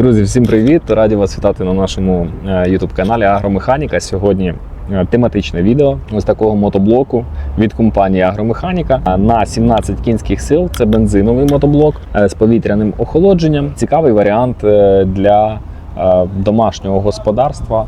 Друзі, всім привіт! Раді вас вітати на нашому е, youtube каналі Агромеханіка. Сьогодні е, тематичне відео ось такого мотоблоку від компанії Агромеханіка Е, на 17 кінських сил. Це бензиновий мотоблок з повітряним охолодженням. Цікавий варіант для домашнього господарства.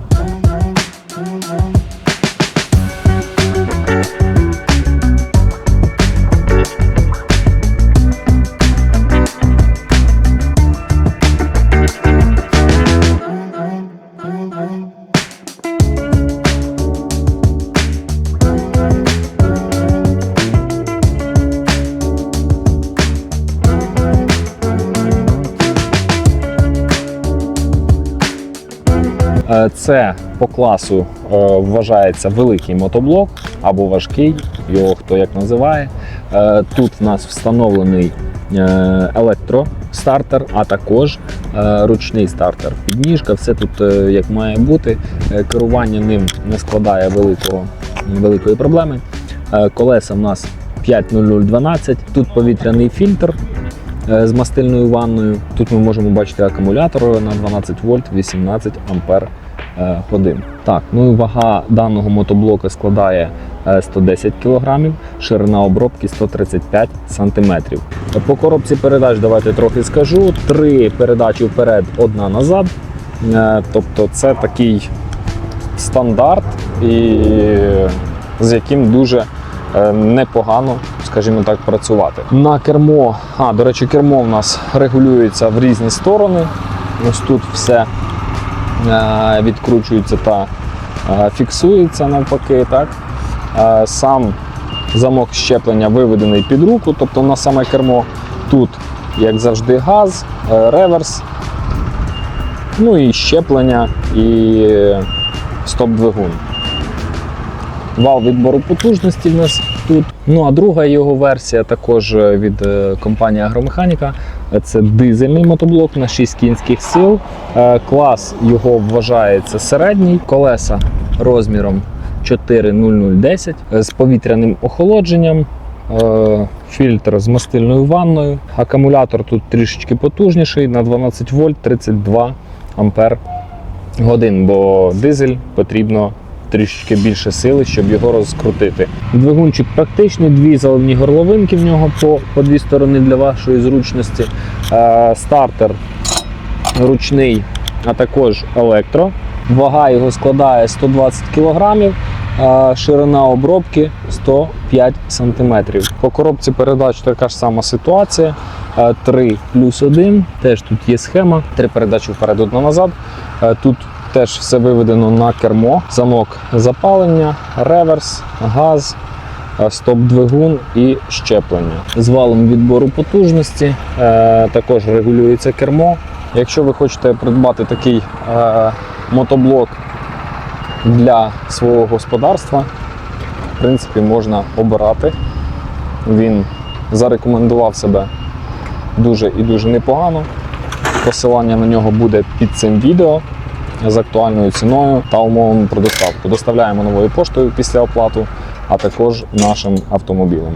Це по класу е, вважається великий мотоблок або важкий, його хто як називає. Е, Тут в нас встановлений е, електростартер, а також е, ручний стартер. Підніжка, все тут е, як має бути. Е, Керування ним не складає великого, великої проблеми. Е, Колеса в нас 50012. Тут повітряний фільтр е, з мастильною ванною. Тут ми можемо бачити акумулятор на 12 вольт, 18 ампер е, годин. Так, ну і вага даного мотоблока складає е, 110 кг, ширина обробки 135 см. По коробці передач давайте трохи скажу. Три передачі вперед, одна назад. Е, Тобто це такий стандарт, і з яким дуже е, непогано, скажімо так, працювати. На кермо, а до речі, кермо в нас регулюється в різні сторони. Ось тут все е, відкручується та е, фіксується навпаки. Так? Е, Сам замок щеплення виведений під руку, тобто на саме кермо тут, як завжди, газ, реверс, ну і щеплення і стоп-двигун. Вал відбору потужності в нас. Ну а друга його версія також від е, компанії Агромеханіка. Це дизельний мотоблок на 6 кінських сил. Е, Клас його вважається середній, колеса розміром 40010 з повітряним охолодженням. е, Фільтр з мастильною ванною. Акумулятор тут трішечки потужніший на 12 вольт 32 ампер годин, бо дизель потрібно трішечки більше сили, щоб його розкрутити. Двигунчик практичний, дві заливні горловинки в нього по, по дві сторони для вашої зручності. Е, стартер ручний, а також електро. Вага його складає 120 кг, е, ширина обробки 105 см. По коробці передач така ж сама ситуація. 3 плюс 1. Теж тут є схема. Три передачі вперед, одна назад. Е, Тут теж все виведено на кермо. Замок запалення, реверс, газ, е, стоп-двигун і щеплення. З валом відбору потужності е, також регулюється кермо. Якщо ви хочете придбати такий е, мотоблок для свого господарства, в принципі, можна обирати. Він зарекомендував себе дуже і дуже непогано. Посилання на нього буде під цим відео з актуальною ціною та умовами про доставку. Доставляємо новою поштою після оплату, а також нашим автомобілем.